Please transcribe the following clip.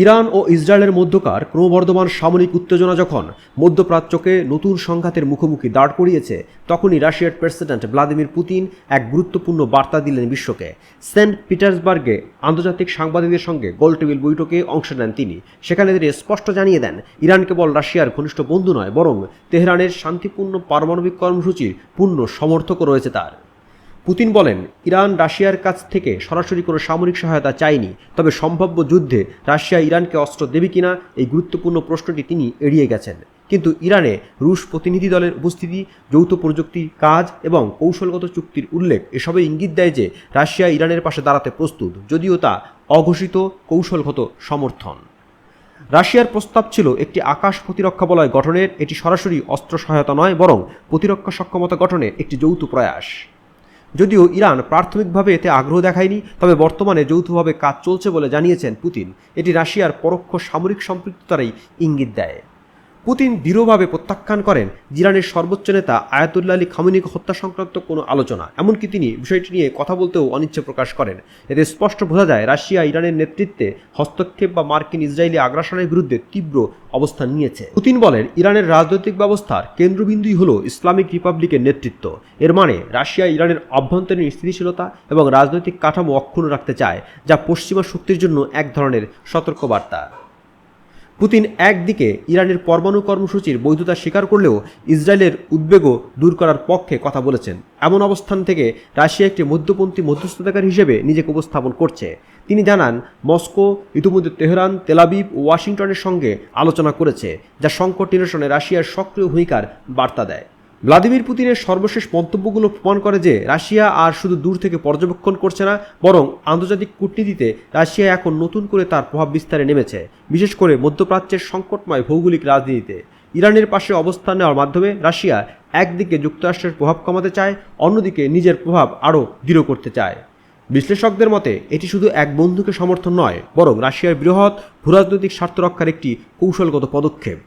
Iran ও ইসরায়েলের মধ্যকার ক্রমবর্ধমান সামরিক উত্তেজনা যখন মধ্যপ্রাচ্যকে নতুন সংঘাতের মুখোমুখি দাঁড় করিয়েছে, তখনই রাশিয়ার প্রেসিডেন্ট ভ্লাদিমির পুতিন এক গুরুত্বপূর্ণ বার্তা দিলেন বিশ্বকে। সেন্ট পিটার্সবার্গে আন্তর্জাতিক সাংবাদিকদের সঙ্গে গোলটেবিল বৈঠকে অংশ নেন তিনি। সেখানে তিনি স্পষ্ট জানিয়ে দেন, ইরান কেবল রাশিয়ার ঘনিষ্ঠ বন্ধু নয়, বরং তেহরানের শান্তিপূর্ণ পারমাণবিক কর্মসূচির পূর্ণ সমর্থকও রয়েছে তার। পুতিন বলেন, ইরান রাশিয়ার কাছ থেকে সরাসরি কোনো সামরিক সহায়তা চায়নি, তবে সম্ভাব্য যুদ্ধে রাশিয়া ইরানকে অস্ত্র দেবে কিনা এই গুরুত্বপূর্ণ প্রশ্নটি তিনি এড়িয়ে গেছেন। কিন্তু ইরানে রুশ প্রতিনিধি দলের উপস্থিতি, যৌথ প্রযুক্তি কাজ এবং কৌশলগত চুক্তির উল্লেখ এসবে ইঙ্গিত দেয় যে রাশিয়া ইরানের পাশে দাঁড়াতে প্রস্তুত, যদিও তা অঘোষিত কৌশলগত সমর্থন। রাশিয়ার প্রস্তাব ছিল একটি আকাশ প্রতিরক্ষা বলয় গঠনের, এটি সরাসরি অস্ত্র সহায়তা নয়, বরং প্রতিরক্ষা সক্ষমতা গঠনে একটি যৌথ প্রয়াস। যদিও ইরান প্রাথমিকভাবে এতে আগ্রহ দেখায়নি, তবে বর্তমানে যৌথভাবে কাজ চলছে বলে জানিয়েছেন পুতিন। এটি রাশিয়ার পরোক্ষ সামরিক সম্পৃক্ততারই ইঙ্গিত দেয়। পুতিন দৃঢ়ভাবে প্রত্যাখ্যান করেন ইরানের সর্বোচ্চ নেতা আয়াতুল্লা আলী খামিনিকে হত্যা সংক্রান্ত কোনো আলোচনা। এমনকি তিনি বিষয়টি নিয়ে কথা বলতেও অনিচ্ছা প্রকাশ করেন। এতে স্পষ্ট বোঝা যায়, রাশিয়া ইরানের নেতৃত্বে হস্তক্ষেপ বা মার্কিন ইসরায়েলি আগ্রাসনের বিরুদ্ধে তীব্র অবস্থান নিয়েছে। পুতিন বলেন, ইরানের রাজনৈতিক ব্যবস্থার কেন্দ্রবিন্দুই হল ইসলামিক রিপাবলিকের নেতৃত্ব। এর মানে রাশিয়া ইরানের অভ্যন্তরীণ স্থিতিশীলতা এবং রাজনৈতিক কাঠামো অক্ষুণ্ণ রাখতে চায়, যা পশ্চিমা শক্তির জন্য এক ধরনের সতর্কবার্তা। পুতিন একদিকে ইরানের পরমাণু কর্মসূচির বৈধতা স্বীকার করলেও ইসরায়েলের উদ্বেগও দূর করার পক্ষে কথা বলেছেন। এমন অবস্থান থেকে রাশিয়া একটি মধ্যপন্থী মধ্যস্থতাকার হিসেবে নিজেকে উপস্থাপন করছে। তিনি জানান, মস্কো, ইতিমধ্যে তেহরান তেলাবিব ও ওয়াশিংটনের সঙ্গে আলোচনা করেছে, যা সংকট নিরসনে রাশিয়ার সক্রিয় ভূমিকার বার্তা দেয়। ভ্লাদিমির পুতিনের সর্বশেষ মন্তব্যগুলো প্রমাণ করে যে রাশিয়া আর শুধু দূর থেকে পর্যবেক্ষণ করছে না, বরং আন্তর্জাতিক কূটনীতিতে রাশিয়া এখন নতুন করে তার প্রভাব বিস্তারে নেমেছে, বিশেষ করে মধ্যপ্রাচ্যের সংকটময় ভৌগোলিক রাজনীতিতে। ইরানের পাশে অবস্থান নেওয়ার মাধ্যমে রাশিয়া একদিকে যুক্তরাষ্ট্রের প্রভাব কমাতে চায়, অন্যদিকে নিজের প্রভাব আরও দৃঢ় করতে চায়। বিশ্লেষকদের মতে, এটি শুধু এক বন্ধুকে সমর্থন নয়, বরং রাশিয়ার বৃহৎ ভূরাজনৈতিক স্বার্থ রক্ষার একটি কৌশলগত পদক্ষেপ।